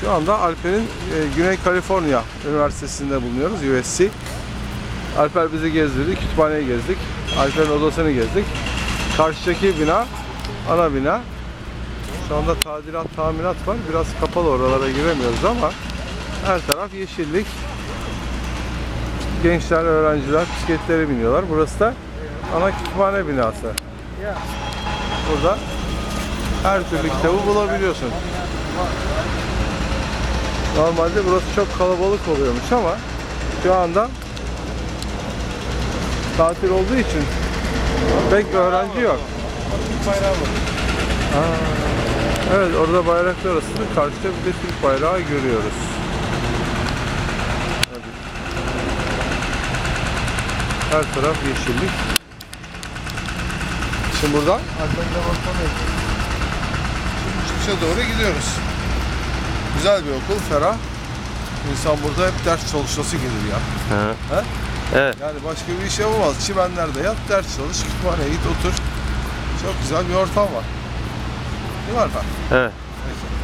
Şu anda Alper'in e, Güney Kaliforniya Üniversitesi'nde bulunuyoruz, USC. Alper bizi gezdirdi, kütüphaneyi gezdik. Alper'in odasını gezdik. Karşıdaki bina, ana bina. Şu anda tadilat, tamirat var. Biraz kapalı oralara giremiyoruz ama her taraf yeşillik. Gençler, öğrenciler bisikletlere biniyorlar. Burası da ana kütüphane binası. Burada her türlü kitabı bulabiliyorsun. Normalde burası çok kalabalık oluyormuş ama şu anda tatil olduğu için pek öğrenci yok. Aa, evet orada bayraklar arasında karşıda bir de Türk bayrağı görüyoruz. Her taraf yeşillik. Şimdi buradan balkona Şimdi çıkışa doğru gidiyoruz. Güzel bir okul, ferah. İnsan burada hep ders çalışması gelir ya. Ha. He? Evet. Yani başka bir iş yapamaz. Çimenlerde yat, ders çalış, kütüphaneye git, otur. Çok güzel bir ortam var. Değil mi Alper? Evet. Peki.